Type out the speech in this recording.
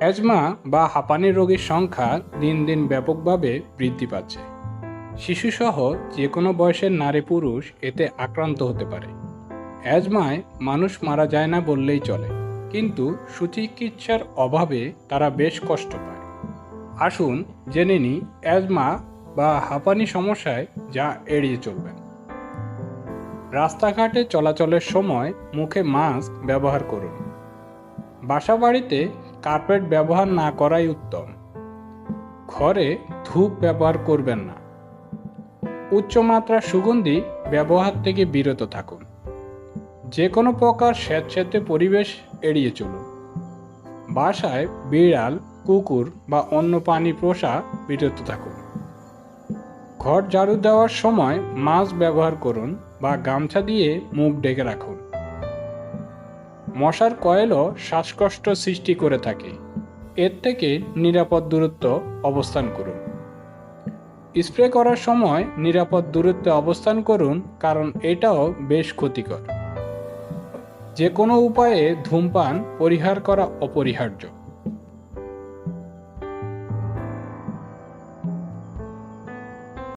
Asthma বা হাঁপানি রোগীর সংখ্যা দিন দিন ব্যাপকভাবে বৃদ্ধি পাচ্ছে। শিশুসহ যে কোনো বয়সের নারী পুরুষ এতে আক্রান্ত হতে পারে। অ্যাজমায় মানুষ মারা যায় না বললেই চলে, কিন্তু সুচিকিৎসার অভাবে তারা বেশ কষ্ট পায়। আসুন জেনে নিই অ্যাজমা বা হাঁপানি সমস্যায় যা এড়িয়ে চলবেন। রাস্তাঘাটে চলাচলের সময় মুখে মাস্ক ব্যবহার করুন। বাসা বাড়িতে কার্পেট ব্যবহার না করাই উত্তম। ঘরে ধূপ ব্যবহার করবেন না। উচ্চমাত্রার সুগন্ধি ব্যবহার থেকে বিরত থাকুন। যে কোনো প্রকার স্যাঁতস্যাঁতে পরিবেশ এড়িয়ে চলুন। বাসায় বিড়াল, কুকুর বা অন্য পানি পোষা বিরত থাকুন। ঘর ঝাড়ু দেওয়ার সময় মাস্ক ব্যবহার করুন বা গামছা দিয়ে মুখ ডেকে রাখুন। মশার কয়েলও শ্বাসকষ্ট সৃষ্টি করে থাকে। এর থেকে নিরাপদ দূরত্ব অবস্থান করুন। স্প্রে করার সময় নিরাপদ দূরত্বে অবস্থান করুন, কারণ এটাও বেশ ক্ষতিকর। যে কোনো উপায়ে ধূমপান পরিহার করা অপরিহার্য।